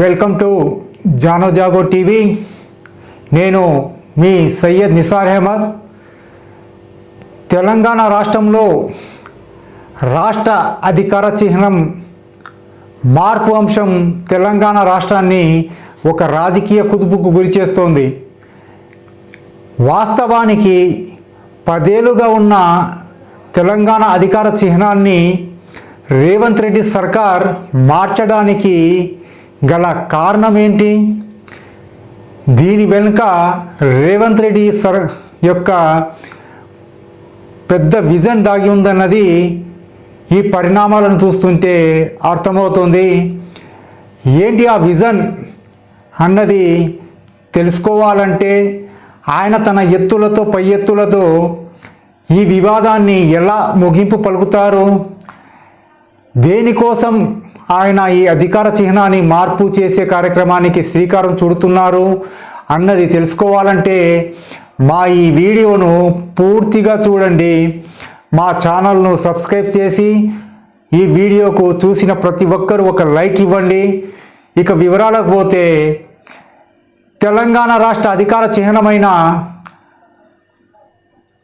Welcome to Jaano Jaago TV. నేను మీ సయ్యద్ నిసార్ అహ్మద్. తెలంగాణ రాష్ట్రంలో రాష్ట్ర అధికార చిహ్నం మార్పు అంశం తెలంగాణ రాష్ట్రాన్ని ఒక రాజకీయ కుదుపుకు గురి చేస్తోంది. వాస్తవానికి పదేలుగా ఉన్న తెలంగాణ అధికార చిహ్నాన్ని రేవంత్ రెడ్డి సర్కార్ మార్చడానికి గల కారణం ఏంటి దీని వెనుక రేవంత్ రెడ్డి సర్ యొక్క పెద్ద విజన్ దాగి ఉందన్నది ఈ పరిణామాలను చూస్తుంటే అర్థమవుతుంది. ఏంటి ఆ విజన్ అన్నది తెలుసుకోవాలంటే ఆయన తన ఎత్తులతో పై ఎత్తులతో ఈ వివాదాన్ని ఎలా ముగింపు పలుకుతారు? దేనికోసం ఆయన ఈ అధికార చిహ్నాన్ని మార్పు చేసే కార్యక్రమానికి శ్రీకారం చుడుతున్నారు. అన్నది తెలుసుకోవాలంటే మా ఈ వీడియోను పూర్తిగా చూడండి. మా ఛానల్ను సబ్స్క్రైబ్ చేసి ఈ వీడియోకు చూసిన ప్రతి ఒక్కరూ ఒక లైక్ ఇవ్వండి. ఇక వివరాలకు పోతే తెలంగాణ రాష్ట్ర అధికార చిహ్నమైన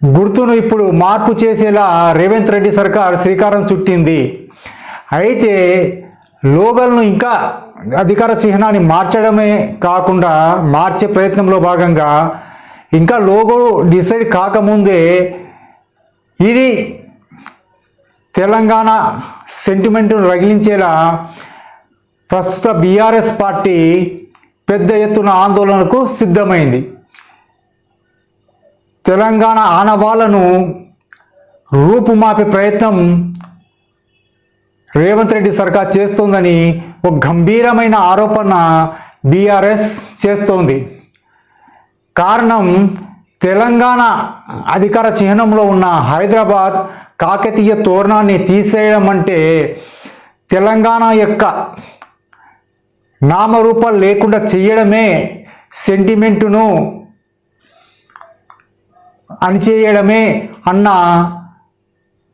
గుర్తును ఇప్పుడు మార్పు చేసేలా రేవంత్ రెడ్డి సర్కార్ శ్రీకారం చుట్టింది. అయితే లోగల్ను ఇంకా అధికార చిహ్నాన్ని మార్చడమే కాకుండా మార్చే ప్రయత్నంలో భాగంగా ఇంకా లోగో డిసైడ్ కాకముందే ఇది తెలంగాణ సెంటిమెంట్ను రగిలించేలా ప్రస్తుత బీఆర్ఎస్ పార్టీ పెద్ద ఎత్తున ఆందోళనకు సిద్ధమైంది. తెలంగాణ ఆనవాళ్ళను రూపుమాపే ప్రయత్నం రేవంత్ రెడ్డి సర్కార్ చేస్తోందని ఒక గంభీరమైన ఆరోపణ బీఆర్ఎస్ చేస్తోంది. కారణం తెలంగాణ అధికార చిహ్నంలో ఉన్న హైదరాబాద్ కాకతీయ తోరణాన్ని తీసేయడం అంటే తెలంగాణ యొక్క నామరూపాలు లేకుండా చేయడమే సెంటిమెంటును అణిచేయడమే అన్న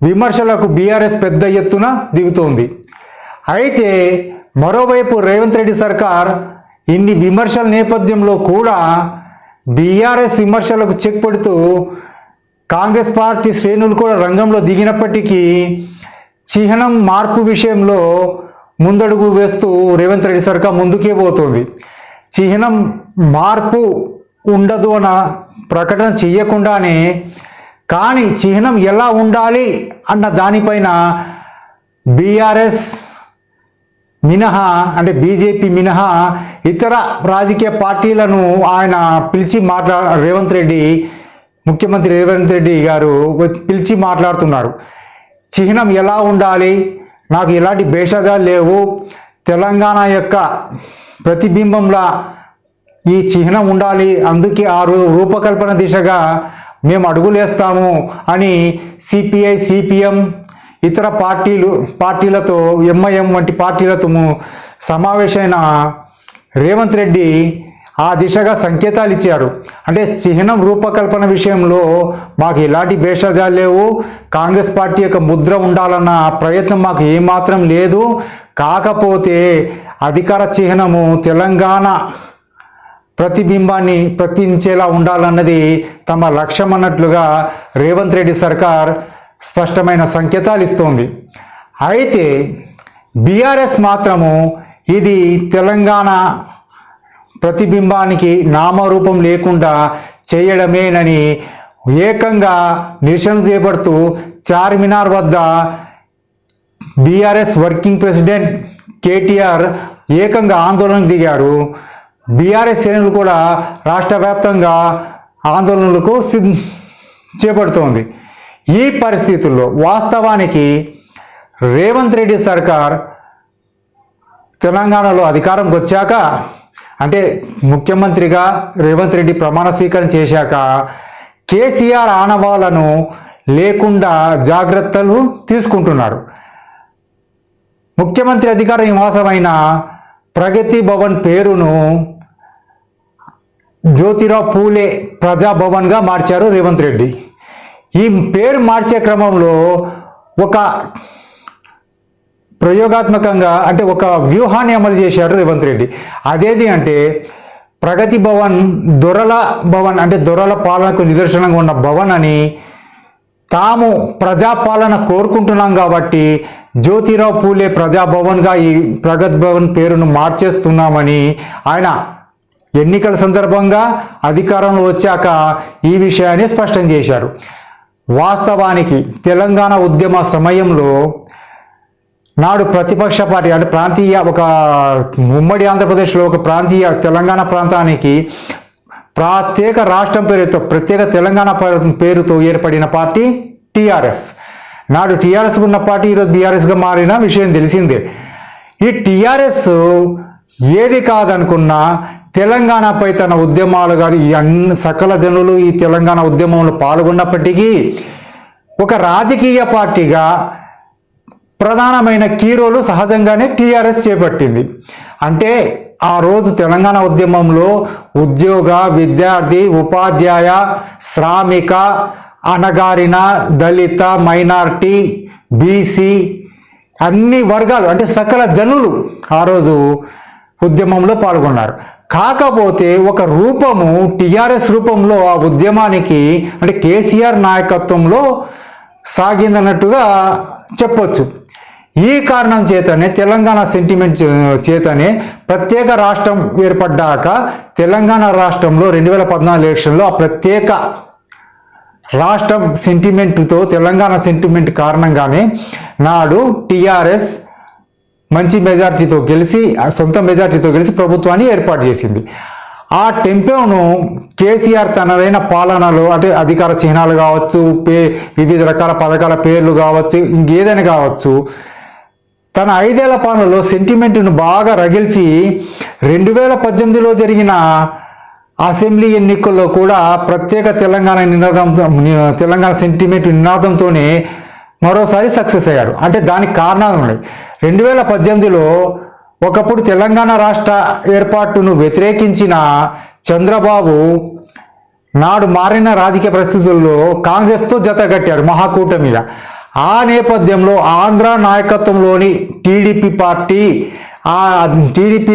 విమర్శలకు బీఆర్ఎస్ పెద్ద ఎత్తున దిగుతోంది. అయితే మరోవైపు రేవంత్ రెడ్డి సర్కార్ ఇన్ని విమర్శల నేపథ్యంలో కూడా బీఆర్ఎస్ విమర్శలకు చెక్ పెడుతూ కాంగ్రెస్ పార్టీ శ్రేణులు కూడా రంగంలో దిగినప్పటికీ చిహ్నం మార్పు విషయంలో ముందడుగు వేస్తూ రేవంత్ రెడ్డి సర్కార్ ముందుకే పోతుంది. చిహ్నం మార్పు ఉండదు అన్న ప్రకటన చేయకుండానే కానీ చిహ్నం ఎలా ఉండాలి అన్న దానిపైన బీఆర్ఎస్ మినహా అంటే బీజేపీ మినహా ఇతర రాజకీయ పార్టీలను ఆయన పిలిచి మాట్లా రేవంత్ రెడ్డి ముఖ్యమంత్రి రేవంత్ రెడ్డి గారు పిలిచి మాట్లాడుతున్నారు. చిహ్నం ఎలా ఉండాలి? నాకు ఎలాంటి భేషజాలు లేవు. తెలంగాణ యొక్క ప్రతిబింబంలా ఈ చిహ్నం ఉండాలి. అందుకే ఆ రూపకల్పన దిశగా మేము అడుగులేస్తాము అని సిపిఐ సిపిఎం ఇతర పార్టీలు పార్టీలతో ఎంఐఎం వంటి పార్టీలతో సమావేశమైన రేవంత్ రెడ్డి ఆ దిశగా సంకేతాలు ఇచ్చారు. అంటే చిహ్నం రూపకల్పన విషయంలో మాకు ఎలాంటి భేషజాలు లేవు. కాంగ్రెస్ పార్టీ యొక్క ముద్ర ఉండాలన్న ప్రయత్నం మాకు ఏమాత్రం లేదు. కాకపోతే అధికార చిహ్నము తెలంగాణ ప్రతిబింబాన్ని ప్రతిబించేలా ఉండాలన్నది తమ లక్ష్యం అన్నట్లుగా రేవంత్ రెడ్డి సర్కార్ స్పష్టమైన సంకేతాలు ఇస్తోంది. అయితే బీఆర్ఎస్ మాత్రము ఇది తెలంగాణ ప్రతిబింబానికి నామరూపం లేకుండా చేయడమేనని ఏకంగా నిరసన చేపడుతూ చార్మినార్ వద్ద బీఆర్ఎస్ వర్కింగ్ ప్రెసిడెంట్ కేటీఆర్ ఏకంగా ఆందోళనకు దిగారు. బీఆర్ఎస్ శ్రేణులు కూడా రాష్ట్ర వ్యాప్తంగా ఆందోళనలకు సిద్ధ చేపడుతోంది. ఈ పరిస్థితుల్లో వాస్తవానికి రేవంత్ రెడ్డి సర్కార్ తెలంగాణలో అధికారంకి వచ్చాక అంటే ముఖ్యమంత్రిగా రేవంత్ రెడ్డి ప్రమాణ స్వీకారం చేశాక కేసీఆర్ ఆనవాళ్ళను లేకుండా జాగ్రత్తలు తీసుకుంటున్నారు. ముఖ్యమంత్రి అధికార నివాసమైన ప్రగతి భవన్ పేరును జ్యోతిరావు పూలే ప్రజాభవన్గా మార్చారు రేవంత్ రెడ్డి. ఈ పేరు మార్చే క్రమంలో ఒక ప్రయోగాత్మకంగా అంటే ఒక వ్యూహాన్ని అమలు చేశారు రేవంత్ రెడ్డి. అదేది అంటే ప్రగతి భవన్ దొరల భవన్ అంటే దొరల పాలనకు నిదర్శనంగా ఉన్న భవన్ అని తాము ప్రజాపాలన కోరుకుంటున్నాం కాబట్టి జ్యోతిరావు పూలే ప్రజాభవన్గా ఈ ప్రగతి భవన్ పేరును మార్చేస్తున్నామని ఆయన ఎన్నికల సందర్భంగా అధికారంలో వచ్చాక ఈ విషయాన్ని స్పష్టం చేశారు. వాస్తవానికి తెలంగాణ ఉద్యమ సమయంలో నాడు ప్రతిపక్ష పార్టీ అంటే ప్రాంతీయ ఒక ఉమ్మడి ఆంధ్రప్రదేశ్లో ఒక ప్రాంతీయ తెలంగాణ ప్రాంతానికి ప్రత్యేక రాష్ట్రం పేరుతో ప్రత్యేక తెలంగాణ పేరుతో ఏర్పడిన పార్టీ టీఆర్ఎస్. నాడు టీఆర్ఎస్ ఉన్న పార్టీ ఈరోజు బీఆర్ఎస్గా మారిన విషయం తెలిసిందే. ఈ టీఆర్ఎస్ ఏది కాదనుకున్నా తెలంగాణపై తన ఉద్యమాలు కానీ ఈ అన్ని సకల జనులు ఈ తెలంగాణ ఉద్యమంలో పాల్గొన్నప్పటికీ ఒక రాజకీయ పార్టీగా ప్రధానమైన కీరోలు సహజంగానే టీఆర్ఎస్ చేపట్టింది. అంటే ఆ రోజు తెలంగాణ ఉద్యమంలో ఉద్యోగ విద్యార్థి ఉపాధ్యాయ శ్రామిక అనగారిన దళిత మైనార్టీ బీసీ అన్ని వర్గాలు అంటే సకల జనులు ఆ రోజు ఉద్యమంలో పాల్గొన్నారు. కాకపోతే ఒక రూపము టిఆర్ఎస్ రూపంలో ఆ ఉద్యమానికి అంటే కేసీఆర్ నాయకత్వంలో సాగిందన్నట్టుగా చెప్పొచ్చు. ఈ కారణం చేతనే తెలంగాణ సెంటిమెంట్ చేతనే ప్రత్యేక రాష్ట్రం ఏర్పడ్డాక తెలంగాణ రాష్ట్రంలో రెండు వేల పద్నాలుగు ఎలక్షన్లో ఆ ప్రత్యేక రాష్ట్రం సెంటిమెంట్తో తెలంగాణ సెంటిమెంట్ కారణంగానే నాడు టిఆర్ఎస్ మంచి మెజార్టీతో గెలిచి ఆ సొంత మెజార్టీతో గెలిచి ప్రభుత్వాన్ని ఏర్పాటు చేసింది. ఆ టెంపోను కేసీఆర్ తనదైన పాలనలో అంటే అధికార చిహ్నాలు కావచ్చు పే వివిధ రకాల పథకాల పేర్లు కావచ్చు ఇంకేదైనా కావచ్చు తన ఐదేళ్ళ పాలనలో సెంటిమెంట్ను బాగా రగిల్చి రెండు వేల పద్దెనిమిదిలో జరిగిన అసెంబ్లీ ఎన్నికల్లో కూడా ప్రత్యేక తెలంగాణ నినాదంతో తెలంగాణ సెంటిమెంట్ నినాదంతోనే మరోసారి సక్సెస్ అయ్యారు. అంటే దానికి కారణాలు ఉన్నాయి. రెండు వేల పద్దెనిమిదిలో ఒకప్పుడు తెలంగాణ రాష్ట్ర ఏర్పాటును వ్యతిరేకించిన చంద్రబాబు నాడు మారిన రాజకీయ పరిస్థితుల్లో కాంగ్రెస్తో జతగట్టాడు మహాకూటమిగా. ఆ నేపథ్యంలో ఆంధ్ర నాయకత్వంలోని టీడీపీ పార్టీ ఆ టీడీపీ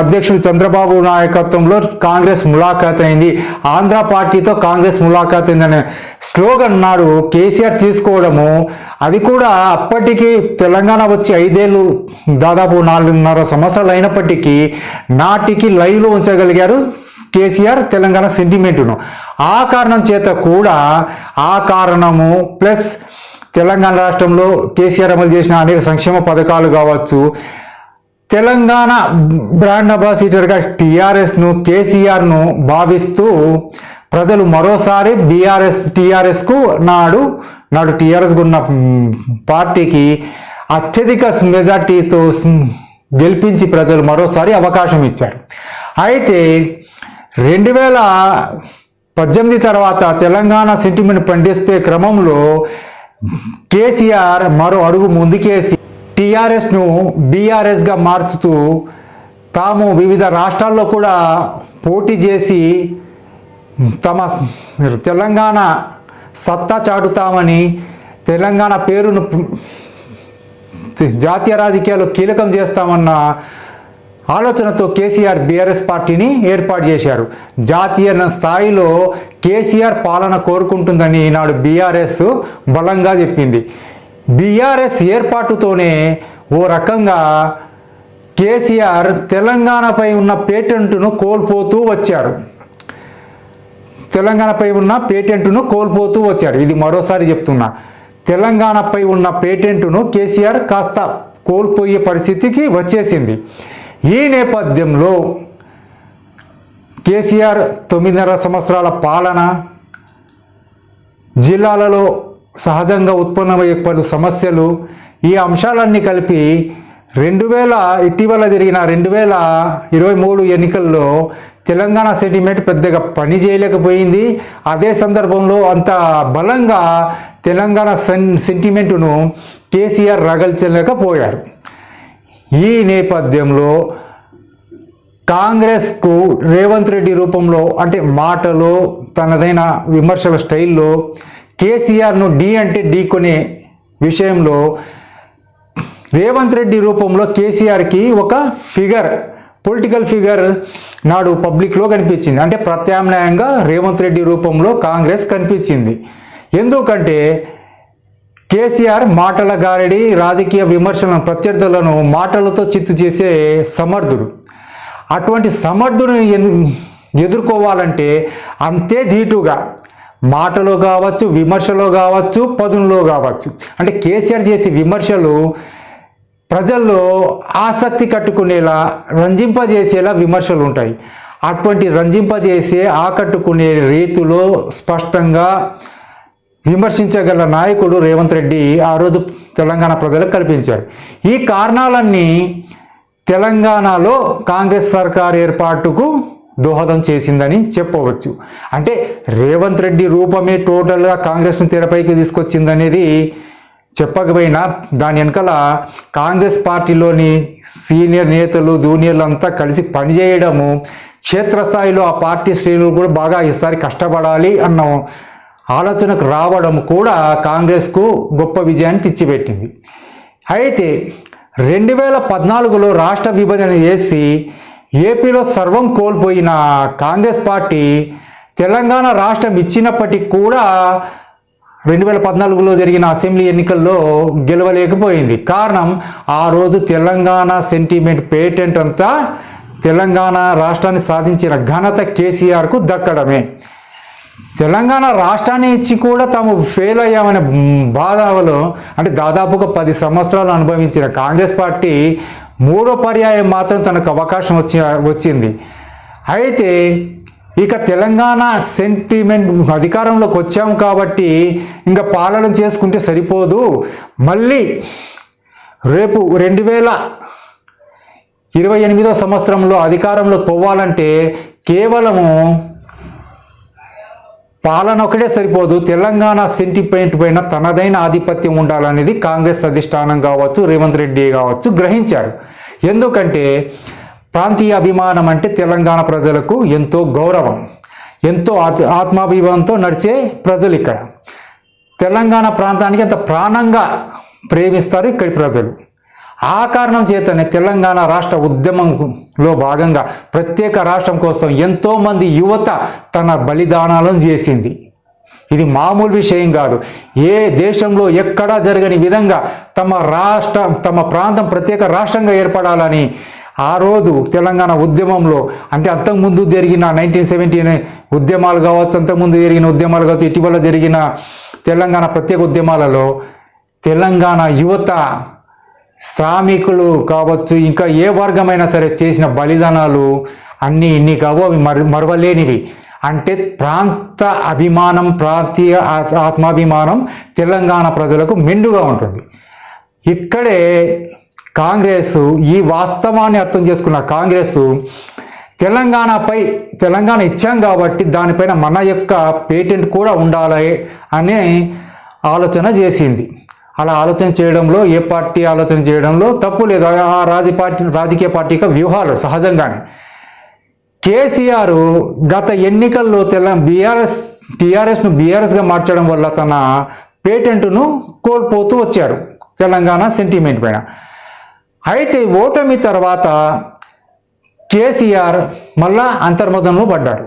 అధ్యక్షుడు చంద్రబాబు నాయకత్వంలో కాంగ్రెస్ ములాఖాత్ అయింది. ఆంధ్ర పార్టీతో కాంగ్రెస్ ములాఖాత్ అయిందనే స్లోగన్ నాడు కేసీఆర్ తీసుకోవడము అది కూడా అప్పటికి తెలంగాణ వచ్చి ఐదేళ్ళు దాదాపు నాలుగున్నర సంవత్సరాలు అయినప్పటికీ నాటికి లైవ్లో ఉంచగలిగారు కేసీఆర్ తెలంగాణ సెంటిమెంటును. ఆ కారణం చేత కూడా ఆ కారణము ప్లస్ తెలంగాణ రాష్ట్రంలో కేసీఆర్ అమలు చేసిన అనేక సంక్షేమ పథకాలు కావచ్చు తెలంగాణ బ్రాండ్ అంబాసిడర్గా టీఆర్ఎస్ను కేసీఆర్ను భావిస్తూ ప్రజలు మరోసారి బీఆర్ఎస్ టీఆర్ఎస్కు నాడు నాడు టీఆర్ఎస్ ఉన్న పార్టీకి అత్యధిక మెజార్టీతో గెలిపించి ప్రజలు మరోసారి అవకాశం ఇచ్చారు. అయితే రెండు వేల పద్దెనిమిది తర్వాత తెలంగాణ సెంటిమెంట్ పండిస్తే క్రమంలో కేసీఆర్ మరో అడుగు ముందుకేసి టీఆర్ఎస్ను బీఆర్ఎస్గా మార్చుతూ తాము వివిధ రాష్ట్రాల్లో కూడా పోటీ చేసి తమ తెలంగాణ సత్తా చాటుతామని తెలంగాణ పేరును జాతీయ రాజకీయాలు కీలకం చేస్తామన్న ఆలోచనతో కేసీఆర్ బీఆర్ఎస్ పార్టీని ఏర్పాటు చేశారు. జాతీయ స్థాయిలో కేసీఆర్ పాలన కోరుకుంటుందని ఈనాడు బీఆర్ఎస్ బలంగా చెప్పింది. బీఆర్ఎస్ ఏర్పాటుతోనే ఓ రకంగా కేసీఆర్ తెలంగాణపై ఉన్న పేటెంట్ను కోల్పోతూ వచ్చారు తెలంగాణపై ఉన్న పేటెంట్ను కోల్పోతూ వచ్చారు ఇది మరోసారి చెప్తున్నా. తెలంగాణపై ఉన్న పేటెంట్ను కేసీఆర్ కాస్త కోల్పోయే పరిస్థితికి వచ్చేసింది. ఈ నేపథ్యంలో కేసీఆర్ తొమ్మిదిన్నర సంవత్సరాల పాలన జిల్లాలలో సహజంగా ఉత్పన్నమయ్యే పలు సమస్యలు ఈ అంశాలన్నీ కలిపి రెండు వేల ఇటీవల జరిగిన రెండు వేల ఇరవై మూడు ఎన్నికల్లో తెలంగాణ సెంటిమెంట్ పెద్దగా పని చేయలేకపోయింది. అదే సందర్భంలో అంత బలంగా తెలంగాణ సెన్ సెంటిమెంటును కేసీఆర్ రగల్చలేకపోయారు ఈ నేపథ్యంలో కాంగ్రెస్కు రేవంత్ రెడ్డి రూపంలో అంటే మాటలో తనదైన విమర్శల స్టైల్లో కేసీఆర్ను డి అంటే ఢీ కొనే విషయంలో రేవంత్ రెడ్డి రూపంలో కేసీఆర్కి ఒక ఫిగర్ పొలిటికల్ ఫిగర్ నాడు పబ్లిక్లో కనిపించింది. అంటే ప్రత్యామ్నాయంగా రేవంత్ రెడ్డి రూపంలో కాంగ్రెస్ కనిపించింది. ఎందుకంటే కేసీఆర్ మాటల గారడి రాజకీయ విమర్శలను ప్రత్యర్థులను మాటలతో చిత్తు చేసే సమర్థుడు. అటువంటి సమర్థుని ఎదుర్కోవాలంటే అంతే ధీటుగా మాటలో కావచ్చు విమర్శలో కావచ్చు పదునులో కావచ్చు. అంటే కేసీఆర్ చేసే విమర్శలు ప్రజల్లో ఆసక్తి కట్టుకునేలా రంజింపజేసేలా విమర్శలు ఉంటాయి. అటువంటి రంజింపజేసే ఆకట్టుకునే రీతిలో స్పష్టంగా విమర్శించగల నాయకుడు రేవంత్ రెడ్డి ఆ రోజు తెలంగాణ ప్రజలకు కల్పించారు. ఈ కారణాలన్నీ తెలంగాణలో కాంగ్రెస్ సర్కార్ ఏర్పాటుకు దోహదం చేసిందని చెప్పవచ్చు. అంటే రేవంత్ రెడ్డి రూపమే టోటల్గా కాంగ్రెస్ను తెరపైకి తీసుకొచ్చిందనేది చెప్పకపోయినా దాని వెనకాల కాంగ్రెస్ పార్టీలోని సీనియర్ నేతలు జూనియర్లు అంతా కలిసి పనిచేయడము క్షేత్రస్థాయిలో ఆ పార్టీ శ్రేణులు కూడా బాగా ఈసారి కష్టపడాలి అన్న ఆలోచనకు రావడం కూడా కాంగ్రెస్కు గొప్ప విజయాన్ని తెచ్చిపెట్టింది. అయితే రెండు వేల పద్నాలుగులో రాష్ట్ర విభజన చేసి ఏపీలో సర్వం కోల్పోయిన కాంగ్రెస్ పార్టీ తెలంగాణ రాష్ట్రం ఇచ్చినప్పటికీ కూడా రెండు వేల పద్నాలుగులో జరిగిన అసెంబ్లీ ఎన్నికల్లో గెలవలేకపోయింది. కారణం ఆ రోజు తెలంగాణ సెంటిమెంట్ పేటెంట్ అంతా తెలంగాణ రాష్ట్రాన్ని సాధించిన ఘనత కేసీఆర్కు దక్కడమే. తెలంగాణ రాష్ట్రాన్ని ఇచ్చి కూడా తాము ఫెయిల్ అయ్యామనే బాధలో అంటే దాదాపుగా పది సంవత్సరాలు అనుభవించిన కాంగ్రెస్ పార్టీ మూడో పర్యాయం మాత్రం తనకు అవకాశం వచ్చి వచ్చింది. అయితే ఇక తెలంగాణ సెంటిమెంట్ అధికారంలోకి వచ్చాము కాబట్టి ఇంకా పాలన చేసుకుంటే సరిపోదు. మళ్ళీ రేపు రెండు వేల ఇరవై ఎనిమిదో సంవత్సరంలో అధికారంలోకి పోవాలంటే కేవలము పాలన ఒకటే సరిపోదు. తెలంగాణ సెంటిమెంట్ పైన తనదైన ఆధిపత్యం ఉండాలనేది కాంగ్రెస్ అధిష్టానం కావచ్చు రేవంత్ రెడ్డి కావచ్చు గ్రహించారు. ఎందుకంటే ప్రాంతీయ అభిమానం అంటే తెలంగాణ ప్రజలకు ఎంతో గౌరవం ఎంతో ఆత్ ఆత్మాభిమానంతో నడిచే ప్రజలు ఇక్కడ. తెలంగాణ ప్రాంతానికి అంత ప్రాణంగా ప్రేమిస్తారు ఇక్కడి ప్రజలు. ఆ కారణం చేతనే తెలంగాణ రాష్ట్ర ఉద్యమంలో భాగంగా ప్రత్యేక రాష్ట్రం కోసం ఎంతోమంది యువత తన బలిదానాలను చేసింది. ఇది మామూలు విషయం కాదు. ఏ దేశంలో ఎక్కడా జరగని విధంగా తమ రాష్ట్ర తమ ప్రాంతం ప్రత్యేక రాష్ట్రంగా ఏర్పడాలని ఆ రోజు తెలంగాణ ఉద్యమంలో అంటే అంతకుముందు జరిగిన నైన్టీన్ సెవెంటీ ఉద్యమాలు కావచ్చు అంతకుముందు జరిగిన ఉద్యమాలు కావచ్చు ఇటీవల జరిగిన తెలంగాణ ప్రత్యేక ఉద్యమాలలో తెలంగాణ యువత శ్రామికులు కావచ్చు ఇంకా ఏ వర్గమైనా సరే చేసిన బలిదానాలు అన్నీ ఇన్ని కావు అవి మర మరవలేనివి. అంటే ప్రాంత అభిమానం ప్రాంతీయ ఆత్మాభిమానం తెలంగాణ ప్రజలకు మెండుగా ఉంటుంది. ఇక్కడే కాంగ్రెస్ ఈ వాస్తవాన్ని అర్థం చేసుకున్న కాంగ్రెస్ తెలంగాణపై తెలంగాణ ఇచ్చాం కాబట్టి దానిపైన మన యొక్క పేటెంట్ కూడా ఉండాలి అనే ఆలోచన చేసింది. అలా ఆలోచన చేయడంలో ఏ పార్టీ ఆలోచన చేయడంలో తప్పు లేదు. ఆ రాజీ పార్టీ రాజకీయ పార్టీ యొక్క వ్యూహాలు సహజంగానే. కేసీఆర్ గత ఎన్నికల్లో తెల్ల బీఆర్ఎస్ టీఆర్ఎస్ను బీఆర్ఎస్గా మార్చడం వల్ల తన పేటెంట్ను కోల్పోతూ వచ్చారు తెలంగాణ సెంటిమెంట్ పైన. అయితే ఓటమి తర్వాత కేసీఆర్ మళ్ళా అంతర్మతంలో పడ్డారు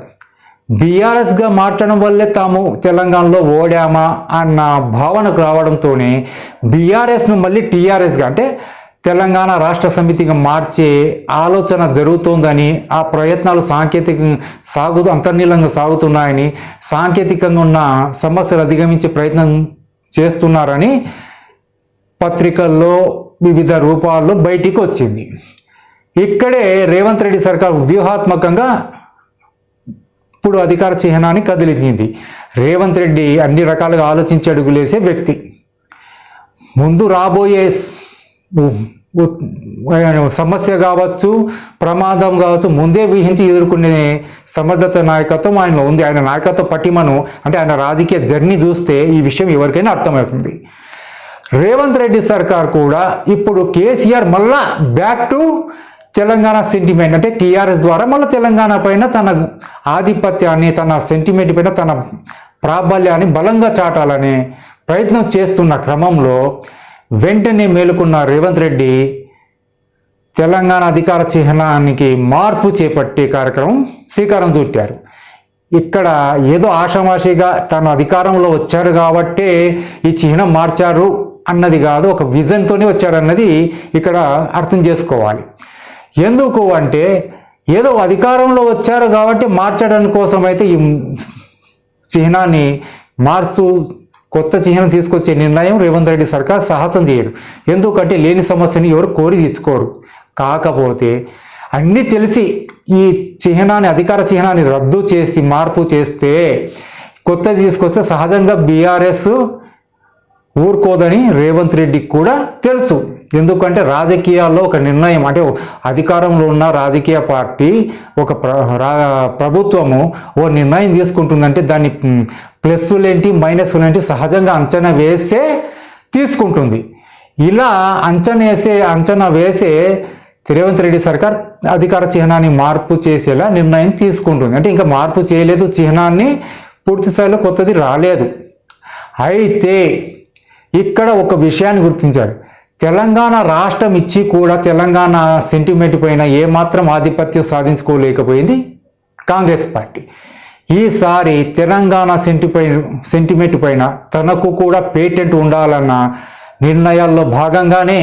బీఆర్ఎస్గా మార్చడం వల్లే తాము తెలంగాణలో ఓడామా అన్న భావనకు రావడంతోనే బీఆర్ఎస్ను మళ్ళీ టీఆర్ఎస్గా అంటే తెలంగాణ రాష్ట్ర సమితిగా మార్చే ఆలోచన జరుగుతోందని ఆ ప్రయత్నాలు సాంకేతిక సాగు అంతర్నీలంగా సాగుతున్నాయని సాంకేతికంగా ఉన్న సమస్యలు అధిగమించే ప్రయత్నం చేస్తున్నారని పత్రికల్లో వివిధ రూపాల్లో బయటికి వచ్చింది ఇక్కడే రేవంత్ రెడ్డి సర్కార్ వ్యూహాత్మకంగా ఇప్పుడు అధికార చిహ్నాన్ని కదిలించింది. రేవంత్ రెడ్డి అన్ని రకాలుగా ఆలోచించి అడుగులేసే వ్యక్తి. ముందు రాబోయే సమస్య కావచ్చు ప్రమాదం కావచ్చు ముందే ఊహించి ఎదుర్కొనే సమర్థత నాయకత్వం ఆయనలో ఉంది. ఆయన నాయకత్వ పటిమను అంటే ఆయన రాజకీయ జర్నీ చూస్తే ఈ విషయం ఎవరికైనా అర్థమవుతుంది. రేవంత్ రెడ్డి సర్కార్ కూడా ఇప్పుడు కేసీఆర్ మళ్ళా బ్యాక్ టు తెలంగాణ సెంటిమెంట్ అంటే టీఆర్ఎస్ ద్వారా మళ్ళీ తెలంగాణ పైన తన ఆధిపత్యాన్ని తన సెంటిమెంట్ పైన తన ప్రాబల్యాన్ని బలంగా చాటాలని ప్రయత్నం చేస్తున్న క్రమంలో వెంటనే మేలుకున్న రేవంత్ రెడ్డి తెలంగాణ అధికార చిహ్నానికి మార్పు చేపట్టే కార్యక్రమం శ్రీకారం చుట్టారు. ఇక్కడ ఏదో ఆషామాషిగా తన అధికారంలో వచ్చారు కాబట్టే ఈ చిహ్నం మార్చారు అన్నది కాదు ఒక విజన్తోనే వచ్చారన్నది ఇక్కడ అర్థం చేసుకోవాలి. ఎందుకు అంటే ఏదో అధికారంలో వచ్చారు కాబట్టి మార్చడం కోసం అయితే ఈ చిహ్నాన్ని మారుస్తూ కొత్త చిహ్నం తీసుకొచ్చే నిర్ణయం రేవంత్ రెడ్డి సర్కార్ సాహసం చేయదు ఎందుకంటే లేని సమస్యని ఎవరు కోరి తెచ్చుకోరు కాకపోతే అన్నీ తెలిసి ఈ చిహ్నాన్ని అధికార చిహ్నాన్ని రద్దు చేసి మార్పు చేస్తే కొత్తది తీసుకొస్తే సహజంగా బీఆర్ఎస్ ఊరుకోదని రేవంత్ రెడ్డికి కూడా తెలుసు. ఎందుకంటే రాజకీయాల్లో ఒక నిర్ణయం అంటే అధికారంలో ఉన్న రాజకీయ పార్టీ ఒక ప్ర రా- ప్రభుత్వము ఓ నిర్ణయం తీసుకుంటుందంటే దాన్ని మ్, ప్లస్సులేంటి మైనస్లేంటి సహజంగా అంచనా వేసే తీసుకుంటుంది. ఇలా అంచనా వేసే అంచనా వేసే రేవంత్ రెడ్డి సర్కార్ అధికార చిహ్నాన్ని మార్పు చేసేలా నిర్ణయం తీసుకుంటుంది. అంటే ఇంకా మార్పు చేయలేదు చిహ్నాన్ని పూర్తి స్థాయిలో కొత్తది రాలేదు. అయితే ఇక్కడ ఒక విషయాన్ని గుర్తించారు తెలంగాణ రాష్ట్రం ఇచ్చి కూడా తెలంగాణ సెంటిమెంట్ పైన ఏమాత్రం ఆధిపత్యం సాధించుకోలేకపోయింది కాంగ్రెస్ పార్టీ. ఈసారి తెలంగాణ సెంటిపై సెంటిమెంట్ పైన తనకు కూడా పేటెంట్ ఉండాలన్న నిర్ణయాల్లో భాగంగానే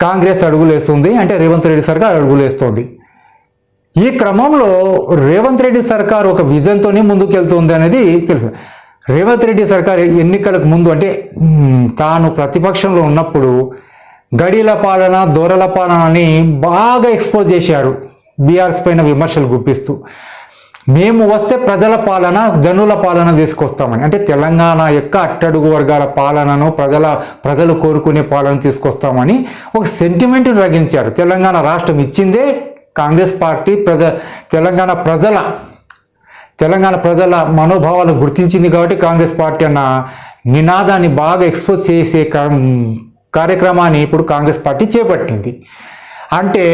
కాంగ్రెస్ అడుగులేస్తుంది అంటే రేవంత్ రెడ్డి సర్కార్ అడుగులేస్తుంది. ఈ క్రమంలో రేవంత్ రెడ్డి సర్కార్ ఒక విజన్తోనే ముందుకెళ్తుంది అనేది తెలుసు. రేవంత్ రెడ్డి సర్కార్ ఎన్నికలకు ముందు అంటే తాను ప్రతిపక్షంలో ఉన్నప్పుడు గడిల పాలన దొరల పాలన అని బాగా ఎక్స్పోజ్ చేశారు బీఆర్ఎస్ పైన విమర్శలు గుప్పిస్తూ. మేము వస్తే ప్రజల పాలన జనుల పాలన తీసుకొస్తామని. అంటే తెలంగాణ యొక్క అట్టడుగు వర్గాల పాలనను ప్రజల ప్రజలు కోరుకునే పాలన తీసుకొస్తామని ఒక సెంటిమెంట్ రగించారు. తెలంగాణ రాష్ట్రం ఇచ్చిందే కాంగ్రెస్ పార్టీ ప్రజ తెలంగాణ ప్రజల తెలంగాణ ప్రజల మనోభావాలు గుర్తించింది కాబట్టి కాంగ్రెస్ పార్టీ అన్న నినాదాన్ని బాగా ఎక్స్పోజ్ చేసే కార్యక్రమాన్ని ఇప్పుడు కాంగ్రెస్ పార్టీ చేపట్టింది. అంటే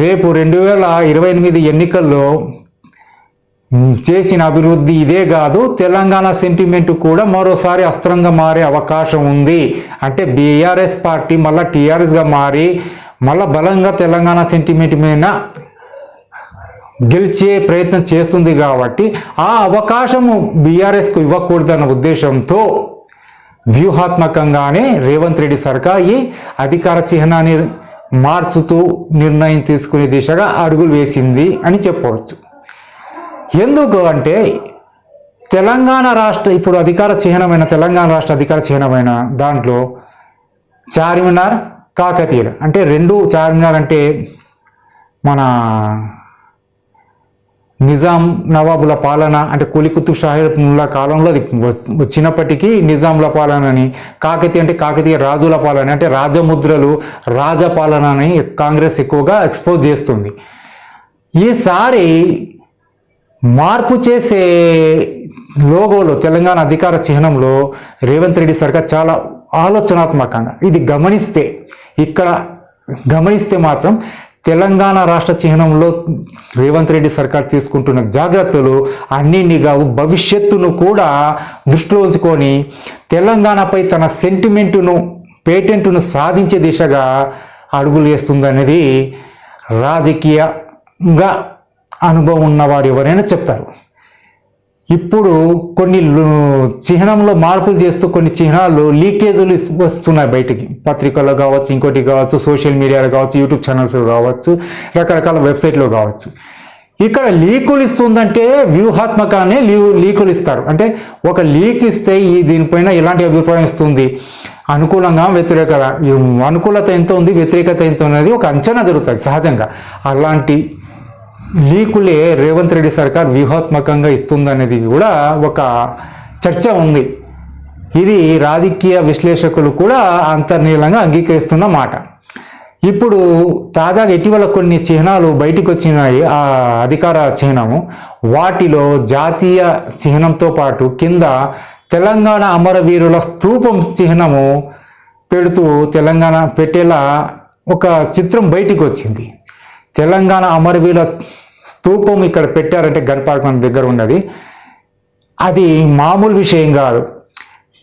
రేపు రెండు వేల ఇరవై ఎనిమిది ఎన్నికల్లో చేసిన అభివృద్ధి ఇదే కాదు తెలంగాణ సెంటిమెంట్ కూడా మరోసారి అస్త్రంగా మారే అవకాశం ఉంది. అంటే బీఆర్ఎస్ పార్టీ మళ్ళీ టీఆర్ఎస్గా మారి మళ్ళా బలంగా తెలంగాణ సెంటిమెంట్ మీద గెలిచే ప్రయత్నం చేస్తుంది కాబట్టి ఆ అవకాశము బీఆర్ఎస్కు ఇవ్వకూడదన్న ఉద్దేశంతో వ్యూహాత్మకంగానే రేవంత్ రెడ్డి సర్కార్ ఈ అధికార చిహ్నాన్ని మార్చుతూ నిర్ణయం తీసుకునే దిశగా అడుగులు వేసింది అని చెప్పవచ్చు. ఎందుకు అంటే తెలంగాణ రాష్ట్ర ఇప్పుడు అధికార చిహ్నమైన తెలంగాణ రాష్ట్ర అధికార చిహ్నమైన దాంట్లో చార్మినార్ కాకతీయులు. అంటే రెండు చార్మినార్ అంటే మన నిజాం నవాబుల పాలన అంటే కులి కుతుబ్ కాలంలో అది వచ్చినప్పటికీ నిజాంల పాలన అని కాకతీయ అంటే కాకతీయ రాజుల పాలన అంటే రాజముద్రలు రాజపాలన అని కాంగ్రెస్ ఎక్కువగా ఎక్స్పోజ్ చేస్తుంది. ఈసారి మార్పు చేసే లోగోలో తెలంగాణ అధికార చిహ్నంలో రేవంత్ రెడ్డి సర్కార్ చాలా ఆలోచనాత్మకంగా ఇది గమనిస్తే ఇక్కడ గమనిస్తే మాత్రం తెలంగాణ రాష్ట్ర చిహ్నంలో రేవంత్ రెడ్డి సర్కార్ తీసుకుంటున్న జాగ్రత్తలు అన్నింటి భవిష్యత్తును కూడా దృష్టిలో ఉంచుకొని తెలంగాణపై తన సెంటిమెంటును పేటెంట్ను సాధించే దిశగా అడుగులు వేస్తుందనేది రాజకీయంగా అనుభవం ఉన్నవారు ఎవరైనా చెప్తారు. ఇప్పుడు కొన్ని చిహ్నంలో మార్పులు చేస్తూ కొన్ని చిహ్నాలు లీకేజీలు వస్తున్నాయి బయటికి. పత్రికల్లో కావచ్చు ఇంకోటి కావచ్చు సోషల్ మీడియాలో కావచ్చు యూట్యూబ్ ఛానల్స్లో కావచ్చు రకరకాల వెబ్సైట్లో కావచ్చు. ఇక్కడ లీకులు ఇస్తుందంటే వ్యూహాత్మకాన్ని లీ లీకులు ఇస్తారు. అంటే ఒక లీక్ ఇస్తే ఈ దీనిపైన ఎలాంటి అభిప్రాయం ఇస్తుంది అనుకూలంగా వ్యతిరేకత. అనుకూలత ఎంత ఉంది వ్యతిరేకత ఎంత ఉన్నది ఒక అంచనా జరుగుతుంది సహజంగా. అలాంటి లీకులే రేవంత్ రెడ్డి సర్కార్ వ్యూహాత్మకంగా ఇస్తుందనేది కూడా ఒక చర్చ ఉంది. ఇది రాజకీయ విశ్లేషకులు కూడా అంతర్నీలంగా అంగీకరిస్తున్న మాట. ఇప్పుడు తాజాగా ఇటీవల కొన్ని చిహ్నాలు బయటకు వచ్చినాయి. ఆ అధికార చిహ్నము వాటిలో జాతీయ చిహ్నంతో పాటు కింద తెలంగాణ అమరవీరుల స్తూపం చిహ్నము పెడుతూ తెలంగాణ పెట్టేలా ఒక చిత్రం బయటికి వచ్చింది. తెలంగాణ అమరవీరుల స్తూపం ఇక్కడ పెట్టారంటే గన్పార్క్ మన దగ్గర ఉన్నది. అది మామూలు విషయం కాదు.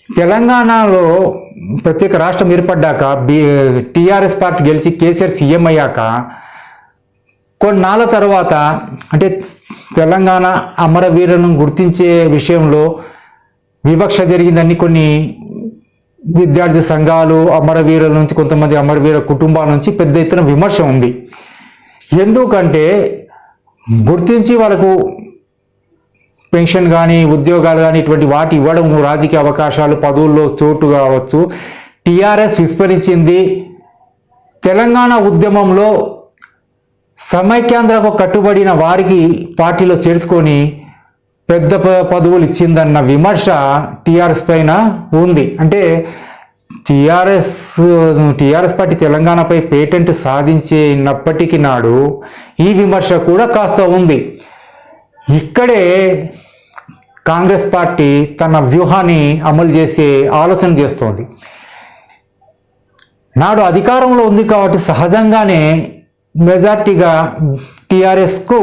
తెలంగాణలో ప్రత్యేక రాష్ట్రం ఏర్పడ్డాక బి టీఆర్ఎస్ పార్టీ గెలిచి కేసీఆర్ సీఎం అయ్యాక కొన్నాళ్ళ తర్వాత అంటే తెలంగాణ అమరవీరులను గుర్తించే విషయంలో వివక్ష జరిగిందని కొన్ని విద్యార్థి సంఘాలు అమరవీరుల నుంచి కొంతమంది అమరవీర కుటుంబాల నుంచి పెద్ద ఎత్తున విమర్శ ఉంది. ఎందుకంటే గుర్తించి వాళ్ళకు పెన్షన్ కానీ ఉద్యోగాలు కానీ ఇటువంటి వాటి ఇవ్వడం రాజకీయ అవకాశాలు పదవుల్లో చోటు కావచ్చు. టీఆర్ఎస్ విస్మరించింది. తెలంగాణ ఉద్యమంలో సమైక్యాంధ్రకు కట్టుబడిన వారికి పార్టీలో చేర్చుకొని పెద్ద ప- పదవులు ఇచ్చిందన్న విమర్శ టీఆర్ఎస్ పైన ఉంది. అంటే టీఆర్ఎస్ టీఆర్ఎస్ పార్టీ తెలంగాణపై పేటెంట్ సాధించినప్పటికీ నాడు ఈ విమర్శ కూడా కాస్త ఉంది. ఇక్కడే కాంగ్రెస్ పార్టీ తన వ్యూహాన్ని అమలు చేసే ఆలోచన చేస్తోంది. నాడు అధికారంలో ఉంది కాబట్టి సహజంగానే మెజార్టీగా టీఆర్ఎస్కు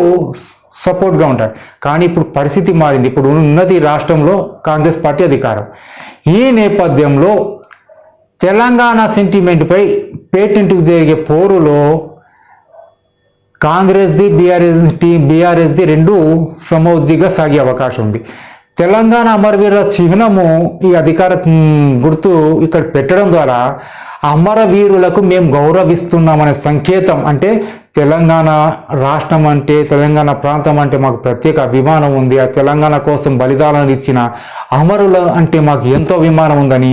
సపోర్ట్గా ఉంటారు. కానీ ఇప్పుడు పరిస్థితి మారింది. ఇప్పుడు ఉన్నది రాష్ట్రంలో కాంగ్రెస్ పార్టీ అధికారం. ఈ నేపథ్యంలో తెలంగాణ సెంటిమెంట్పై పేటెంట్కు జరిగే పోరులో కాంగ్రెస్ది బీఆర్ఎస్ టీ బీఆర్ఎస్ది రెండు సమౌజ్జిగా సాగే అవకాశం ఉంది. తెలంగాణ అమరవీరుల చిహ్నము ఈ అధికార గుర్తు ఇక్కడ పెట్టడం ద్వారా అమరవీరులకు మేము గౌరవిస్తున్నామనే సంకేతం అంటే తెలంగాణ రాష్ట్రం అంటే తెలంగాణ ప్రాంతం అంటే మాకు ప్రత్యేక అభిమానం ఉంది. ఆ తెలంగాణ కోసం బలిదానాలు ఇచ్చిన అమరుల అంటే మాకు ఎంతో అభిమానం ఉందని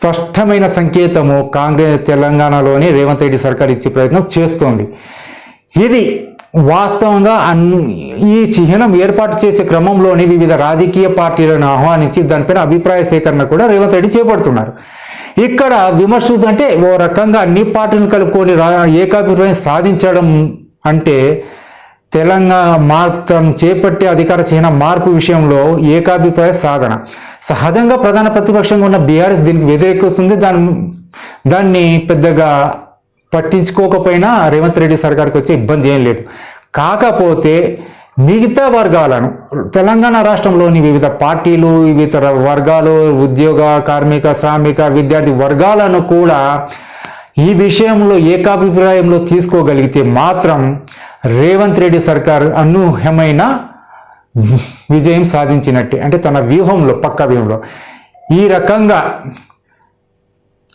స్పష్టమైన సంకేతము కాంగ్రెస్ తెలంగాణలోని రేవంత్ రెడ్డి సర్కార్ ఇచ్చే ప్రయత్నం చేస్తోంది. ఇది వాస్తవంగా అన్ ఈ చిహ్నం ఏర్పాటు చేసే క్రమంలోని వివిధ రాజకీయ పార్టీలను ఆహ్వానించి దానిపైన అభిప్రాయ సేకరణ కూడా రేవంత్ రెడ్డి చేపడుతున్నారు. ఇక్కడ విమర్శ అంటే ఓ రకంగా అన్ని పార్టీలను కలుపుకొని ఏకాభిప్రాయం సాధించడం అంటే తెలంగాణ మాత్రం చేపట్టే అధికార చిహ్న మార్పు విషయంలో ఏకాభిప్రాయ సాధన. సహజంగా ప్రధాన ప్రతిపక్షంగా ఉన్న బీఆర్ఎస్ దీనికి వ్యతిరేకిస్తుంది. దాని దాన్ని పెద్దగా పట్టించుకోకపోయినా రేవంత్ రెడ్డి సర్కార్కి వచ్చే ఇబ్బంది ఏం లేదు. కాకపోతే మిగతా వర్గాలను తెలంగాణ రాష్ట్రంలోని వివిధ పార్టీలు వివిధ వర్గాలు ఉద్యోగ కార్మిక శ్రామిక విద్యార్థి వర్గాలను కూడా ఈ విషయంలో ఏకాభిప్రాయంలో తీసుకోగలిగితే మాత్రం రేవంత్ రెడ్డి సర్కార్ అనూహ్యమైన విజయం సాధించినట్టే. అంటే తన వ్యూహంలో పక్క వ్యూహంలో. ఈ రకంగా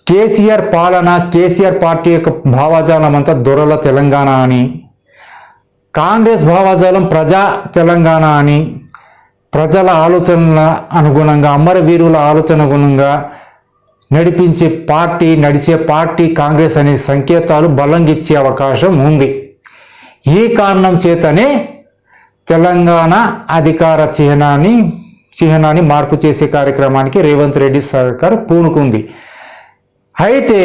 కేసీఆర్ పాలన కేసీఆర్ పార్టీ యొక్క భావజాలం అంతా దొరల తెలంగాణ అని కాంగ్రెస్ భావజాలం ప్రజా తెలంగాణ అని ప్రజల ఆలోచనల అనుగుణంగా అమరవీరుల ఆలోచన అనుగుణంగా నడిపించే పార్టీ నడిచే పార్టీ కాంగ్రెస్ అనే సంకేతాలు బలంగిచ్చే అవకాశం ఉంది. ఈ కారణం చేతనే తెలంగాణ అధికార చిహ్నాన్ని చిహ్నాన్ని మార్పు చేసే కార్యక్రమానికి రేవంత్ రెడ్డి సర్కార్ పూనుకుంది. అయితే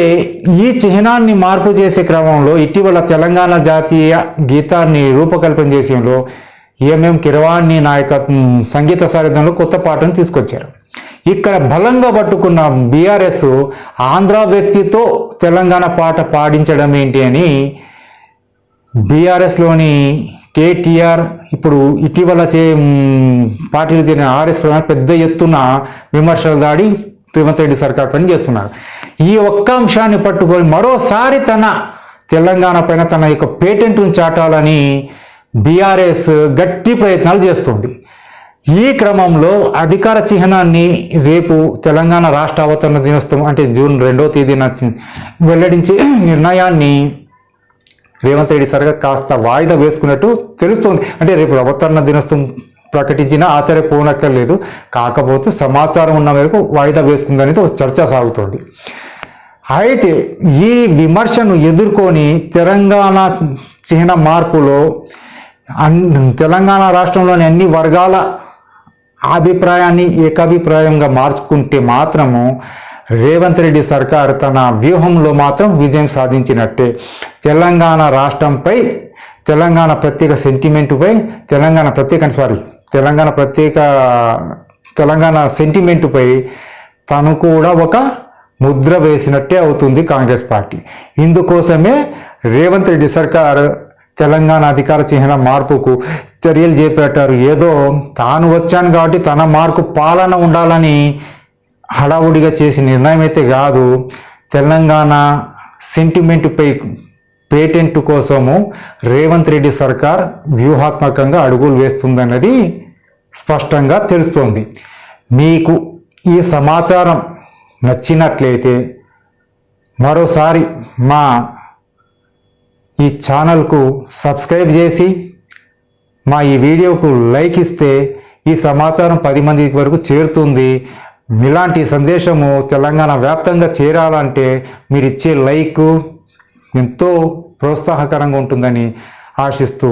ఈ చిహ్నాన్ని మార్పు చేసే క్రమంలో ఇటీవల తెలంగాణ జాతీయ గీతాన్ని రూపకల్పన చేసేలో ఎంఎం కిరవాణి నాయకత్వం సంగీత సారథ్యంలో కొత్త పాటను తీసుకొచ్చారు. ఇక్కడ బలంగా పట్టుకున్న బీఆర్ఎస్ ఆంధ్ర వ్యక్తితో తెలంగాణ పాట పాడించడం ఏంటి అని బీఆర్ఎస్లోని కేటీఆర్ ఇప్పుడు ఇటీవల చే పార్టీలు చేరిన ఆర్ఎస్ పెద్ద ఎత్తున విమర్శలు దాడి రేవంత్ రెడ్డి సర్కార్ పని చేస్తున్నారు. ఈ ఒక్క అంశాన్ని పట్టుకొని మరోసారి తన తెలంగాణ పైన తన యొక్క పేటెంట్ను చాటాలని బీఆర్ఎస్ గట్టి ప్రయత్నాలు చేస్తుంది. ఈ క్రమంలో అధికార చిహ్నాన్ని రేపు తెలంగాణ రాష్ట్ర అవతరణ దినోత్సవం అంటే జూన్ రెండో తేదీన వెల్లడించే నిర్ణయాన్ని రేవంత్ రెడ్డి సరిగా కాస్త వాయిదా వేసుకున్నట్టు తెలుస్తోంది. అంటే రేపు అవతరణ దినోత్సవం ప్రకటించిన ఆశ్చర్యపోనక్కర్లేదు. కాకపోతే సమాచారం ఉన్న మేరకు వాయిదా వేసుకుందనేది ఒక చర్చ సాగుతోంది. అయితే ఈ విమర్శను ఎదుర్కొని తెలంగాణ చిహ్న మార్పులో అన్ తెలంగాణ రాష్ట్రంలోని అన్ని వర్గాల అభిప్రాయాన్ని ఏకాభిప్రాయంగా మార్చుకుంటే మాత్రము రేవంత్ రెడ్డి సర్కార్ తన వ్యూహంలో మాత్రం విజయం సాధించినట్టే. తెలంగాణ రాష్ట్రంపై తెలంగాణ ప్రత్యేక సెంటిమెంటుపై తెలంగాణ ప్రత్యేక సారీ తెలంగాణ ప్రత్యేక తెలంగాణ సెంటిమెంటుపై తను కూడా ఒక ముద్ర వేసినట్టే అవుతుంది కాంగ్రెస్ పార్టీ. ఇందుకోసమే రేవంత్ రెడ్డి సర్కార్ తెలంగాణ అధికార చిహ్న మార్పుకు చర్యలు చేపట్టారు. ఏదో తాను వచ్చాను కాబట్టి తన మార్కు పాలన ఉండాలని హడావుడిగా చేసే నిర్ణయం అయితే కాదు. తెలంగాణ సెంటిమెంట్పై పేటెంట్ కోసము రేవంత్ రెడ్డి సర్కార్ వ్యూహాత్మకంగా అడుగులు వేస్తుందన్నది స్పష్టంగా తెలుస్తోంది. మీకు ఈ సమాచారం నచ్చినట్లయితే మరోసారి మా ఈ ఛానల్కు సబ్స్క్రైబ్ చేసి మా ఈ వీడియోకు లైక్ ఇస్తే ఈ సమాచారం పది మంది వరకు చేరుతుంది. ఇలాంటి సందేశము తెలంగాణ వ్యాప్తంగా చేరాలంటే మీరు ఇచ్చే లైక్ ఎంతో ప్రోత్సాహకరంగా ఉంటుందని ఆశిస్తూ